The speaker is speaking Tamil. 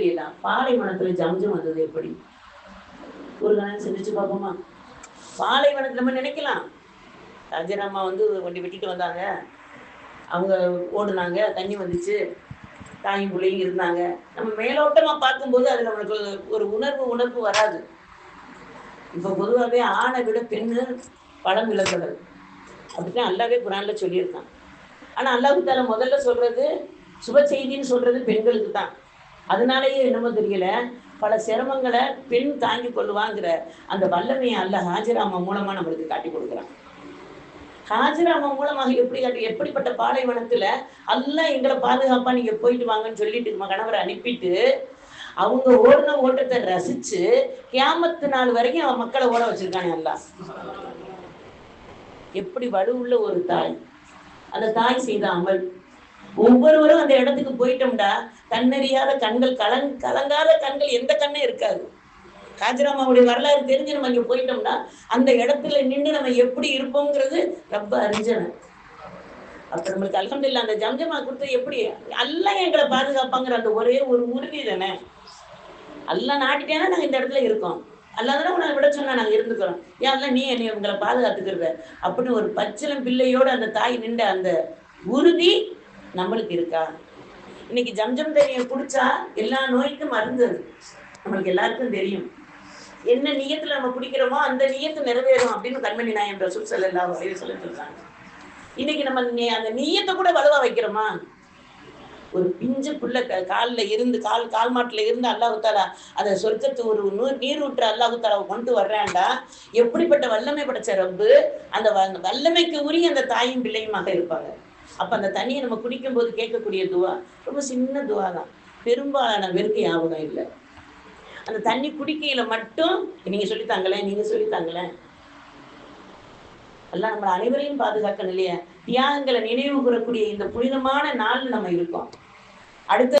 தெரியலாம் பாலைவனத்துல ஜம்ஜம் வந்தது எப்படி? ஒரு கணம் சிந்திச்சு பார்ப்போமா? பாலைவனத்துல நம்ம நினைக்கலாம். ராஜராமா வந்து வண்டி வெட்டிட்டு வந்தாங்க. அவங்க ஓடுனாங்க. தண்ணி வந்துச்சு. தாயும் பிள்ளையும் இருந்தாங்க. நம்ம மேலோட்டமா பார்க்கும்போது அது நம்மளுக்கு ஒரு உணர்வு உணர்வு வராது. இப்போ பொதுவாகவே ஆணை விட பெண்ணு பழம் விளக்குறது. அப்படித்தான் அல்லாவே குரான்ல சொல்லியிருக்கான். ஆனா அல்லாஹு தாலா முதல்ல சொல்றது சுப செய்தின்னு சொல்றது பெண்களுக்கு தான். அதனாலேயே என்னமோ தெரியல பல சிரமங்களை பெண் தாங்கி கொள்ளுவாங்கிற அந்த வல்லமையை அல்ல ஹாஜிராமா மூலமா நம்மளுக்கு காட்டி கொடுக்குறான். ஹாஜிராமா மூலமாக எப்படி காட்டி எப்படிப்பட்ட பாலைவனத்துல எல்லாம் எங்களை பாதுகாப்பா நீங்க போயிட்டு வாங்கன்னு சொல்லிட்டு நம்ம கணவரை அனுப்பிட்டு அவங்க ஓடின ஓட்டத்தை ரசிச்சு கியாமத்து நாள் வரைக்கும் அவன் மக்களை ஓட வச்சிருக்கானே அல்லாஹ். எப்படி வலுவுள்ள ஒரு தாய் அந்த தாய் செய்த அமல் ஒவ்வொருவரும் அந்த இடத்துக்கு போயிட்டோம்டா. கண்ணறியாத கண்கள் கலங் கலங்காத கண்கள் எந்த கண்ணும் இருக்காது. காஜிராமாவுடைய வரலாறு தெரிஞ்சு நம்ம இங்க போயிட்டோம்னா அந்த இடத்துல நின்று நம்ம எப்படி இருப்போங்கிறது ரொம்ப அறிஞ்சன. அப்ப நம்மளுக்கு அல்ஹம்துலில்லாஹ் அந்த ஜம்ஜமா கொடுத்து எப்படி எல்லாம் எங்களை பாதுகாப்பாங்கிற அந்த ஒரே ஒரு உறுதி தானே. எல்லாம் நாட்டிட்டேன்னா நாங்க இந்த இடத்துல இருக்கோம். அல்லாதான உன்னை விட சொன்னா நாங்க இருந்துக்கிறோம். ஏன் நீ என்னை உங்களை பாதுகாத்துக்கிறத அப்படின்னு ஒரு பச்சிலம் பிள்ளையோட அந்த தாய் நின்ற அந்த உறுதி நம்மளுக்கு இருக்கா? இன்னைக்கு ஜம்ஜம் தண்ணியை குடிச்சா எல்லா நோய்க்கும் மருந்து அது. நம்மளுக்கு எல்லாருக்கும் தெரியும். என்ன நீயத்துல நம்ம குடிக்கிறோமோ அந்த நீயத்தை நிறைவேறும் அப்படின்னு கண்மணி நாயம் ரசூல் ஸல்லல்லாஹு அலைஹி வஸல்லம் சொல்றாங்க. இன்னைக்கு நம்ம அந்த நீயத்தை கூட வலுவா வைக்கிறோமா? ஒரு பிஞ்சு புள்ள க- இருந்து கால் கால் மாட்டில் இருந்து அல்லாஹுத்தாலா அதை சொர்க்கத்து ஒரு நூறு நீர் ஊற்ற அல்லாஹுத்தாலாவை கொண்டு வர்றாண்டா எப்படிப்பட்ட வல்லமை படைச்ச ரப்பு அந்த வ- அந்த வல்லமைக்கு உரிய அந்த தாயும் பிள்ளையுமாக இருப்பாங்க. அப்ப அந்த தண்ணியை நம்ம குடிக்கும் போது கேட்கக்கூடிய துவா ரொம்ப சின்ன துவா தான் பெரும்பாலான பேருக்கு ஞாபகம் இல்லை. அந்த தண்ணி குடிக்கையில மட்டும் நீங்க சொல்லித்தாங்களேன் நீங்க சொல்லித்தாங்களேன் எல்லாம் நம்ம அனைவரையும் பாதுகாக்கணும் இல்லையா? தியாகங்களை நினைவு கூறக்கூடிய இந்த புனிதமான நாள்ல நம்ம இருக்கோம். அடுத்த